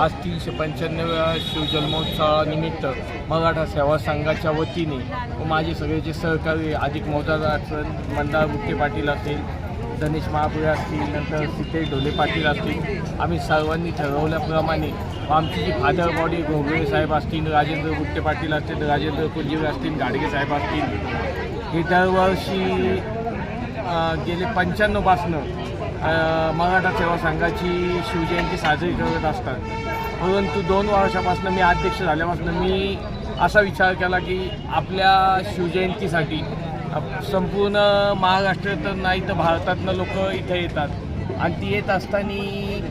आज तीनशे पंच्याण्णव्या शिवजन्मोत्सवानिमित्त मराठा सेवा संघाच्या वतीने व माझे सगळे जे सहकारी अधिक मोदार असेल मंदार गुट्टे पाटील असतील धनेश महापुरे असतील नंतर सितेश ढोले पाटील असतील आम्ही सर्वांनी ठरवल्याप्रमाणे आमची जी फादर बॉडी घोगळे साहेब असतील राजेंद्र गुट्टे पाटील असतील राजेंद्र कुलजीवे असतील गाडगे साहेब असतील हे दरवर्षी गेले पंच्याण्णवपासनं मराठा सेवा संघाची शिवजयंती साजरी करत असतात. परंतु दोन वर्षापासून मी अध्यक्ष झाल्यापासून मी असा विचार केला की आपल्या शिवजयंतीसाठी संपूर्ण महाराष्ट्र तर नाही तर भारतातनं लोक इथे येतात. आणि ती येत असताना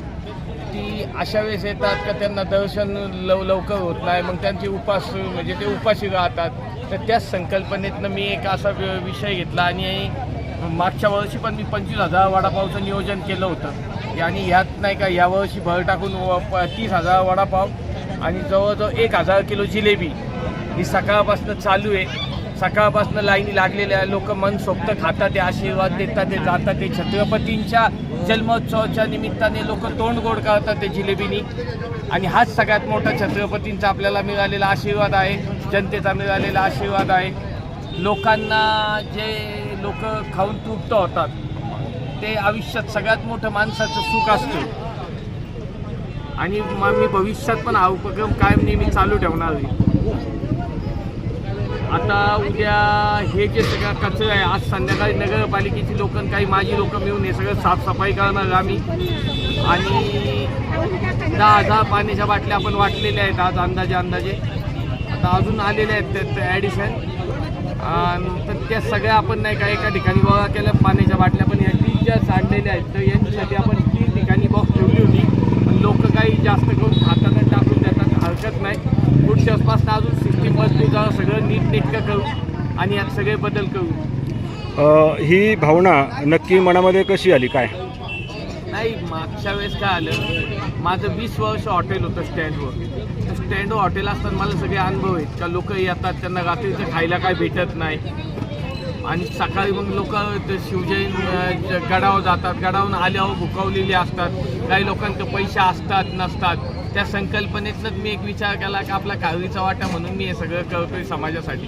ती अशा वेळेस येतात का त्यांना दर्शन लव लवकर होत नाही. मग त्यांचे उपास म्हणजे ते उपाशी राहतात. तर त्याच संकल्पनेतनं मी एक असा वि- विषय घेतला आणि मागच्या वर्षी पण मी पंचवीस हजार वडापावचं नियोजन केलं होतं. आणि ह्यात नाही का यावर्षी भर टाकून व- प- तीस हजार वडापाव आणि जवळजवळ एक हजार किलो जिलेबी. ही सकाळपासून चालू आहे. सकाळपासून लाईनी लागलेल्या लोक मनसोक्त खातात ते आशीर्वाद देतात ते जातात ते छत्रपतींच्या जन्मोत्सवाच्या निमित्ताने लोक तोंड गोड करतात ते जिलेबीनी. आणि हाच सगळ्यात मोठा छत्रपतींचा आपल्याला मिळालेला आशीर्वाद आहे. जनतेचा मिळालेला आशीर्वाद आहे. लोकांना जे लोक खाऊन तृप्त होतात. ते आयुष्यात सगळ्यात मोठं माणसाचं सुख असतं. आणि मग मी भविष्यात पण हा उपक्रम कायम नेहमी चालू ठेवणार आहे. आता उद्या हे जे सगळा कचरा आहे आज संध्याकाळी नगरपालिकेची लोक काही माझी लोक मिळून हे सगळं साफसफाई करणार आम्ही. आणि दहा हजार पाण्याच्या बाटल्या आपण वाटलेल्या आहेत आज अंदाजे अंदाजे. आता अजून आलेल्या आहेत त्यात ॲडिशन तर त्या सगळ्या आपण नाही का एका ठिकाणी गोळा केल्या पाण्याच्या बाटल्या पण या तीन ज्या सांडलेल्या आहेत. तर यांच्यासाठी आपण तीन ठिकाणी बॉक्स ठेवली होती. पण लोक काही जास्त करून हाताने टाकून देतात हरकत नाही. पुढच्या आसपासनं अजून सिस्टीम मजबूत जावं सगळं नीटनेटकं करू आणि यात सगळे बदल करू. ही भावना नक्की मनामध्ये कशी आली? काय? नाही मागच्या वेळेस काय आलं माझं वीस वर्ष हॉटेल होतं स्टँडवर. स्टँडवर हॉटेल असताना मला सगळे अनुभव आहेत का लोक येतात त्यांना रात्रीचं खायला काय भेटत नाही. आणि सकाळी मग लोक शिवजैन ज- गडावर जातात गडावरून आल्यावर भुकावलेले असतात. काही लोकांचे पैसे असतात नसतात. त्या संकल्पनेतनंच मी एक विचार केला की आपला काळीचा वाटा म्हणून मी हे सगळं करतोय समाजासाठी.